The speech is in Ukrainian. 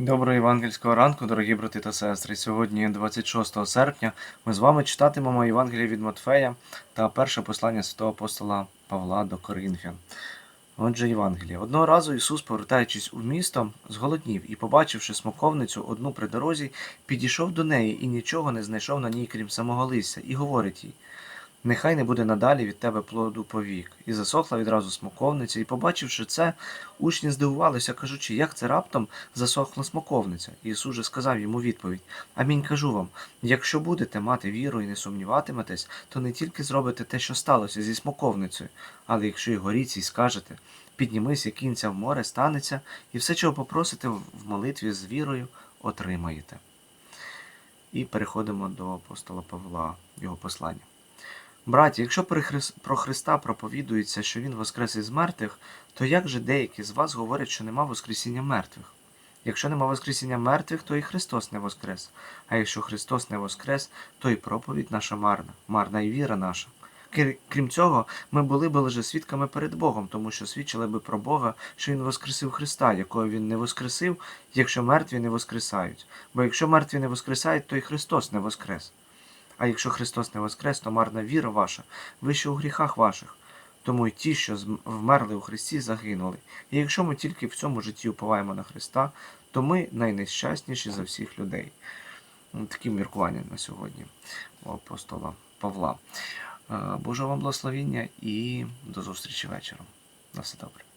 Доброго євангельського ранку, дорогі брати та сестри. Сьогодні, 26 серпня, ми з вами читатимемо Євангеліє від Матфея та перше послання святого апостола Павла до Коринфян. Отже, Євангеліє. Одного разу Ісус, повертаючись у місто, зголоднів і, побачивши смоковницю одну при дорозі, підійшов до неї і нічого не знайшов на ній, крім самого листя, і говорить їй: Нехай не буде надалі від тебе плоду повік. І засохла відразу смоковниця, і, побачивши це, учні здивувалися, кажучи, як це раптом засохла смоковниця. Ісус же сказав йому відповідь: Амінь кажу вам: якщо будете мати віру і не сумніватиметесь, то не тільки зробите те, що сталося зі смоковницею, але якщо й горіться і скажете, піднімися, кінця в море, станеться, і все, чого попросите в молитві з вірою, отримаєте. І переходимо до апостола Павла, його послання. Браті, якщо про Христа проповідується, що Він воскрес із мертвих, то як же деякі з вас говорять, що нема Воскресіння мертвих? Якщо нема Воскресіння мертвих, то і Христос не воскрес. А якщо Христос не воскрес, то і проповідь наша марна, марна і віра наша. Крім цього, ми були би лише свідками перед Богом, тому що свідчили би про Бога, що Він воскресив Христа, якого Він не воскресив, якщо мертві не воскресають. Бо якщо мертві не воскресають, то і Христос не воскрес. А якщо Христос не воскрес, то марна віра ваша, ви ще у гріхах ваших. Тому й ті, що вмерли у Христі, загинули. І якщо ми тільки в цьому житті уповаємо на Христа, то ми найнещасніші за всіх людей. Такі міркування на сьогодні у апостола Павла. Е, Божого вам благословіння і до зустрічі вечором. На все добре.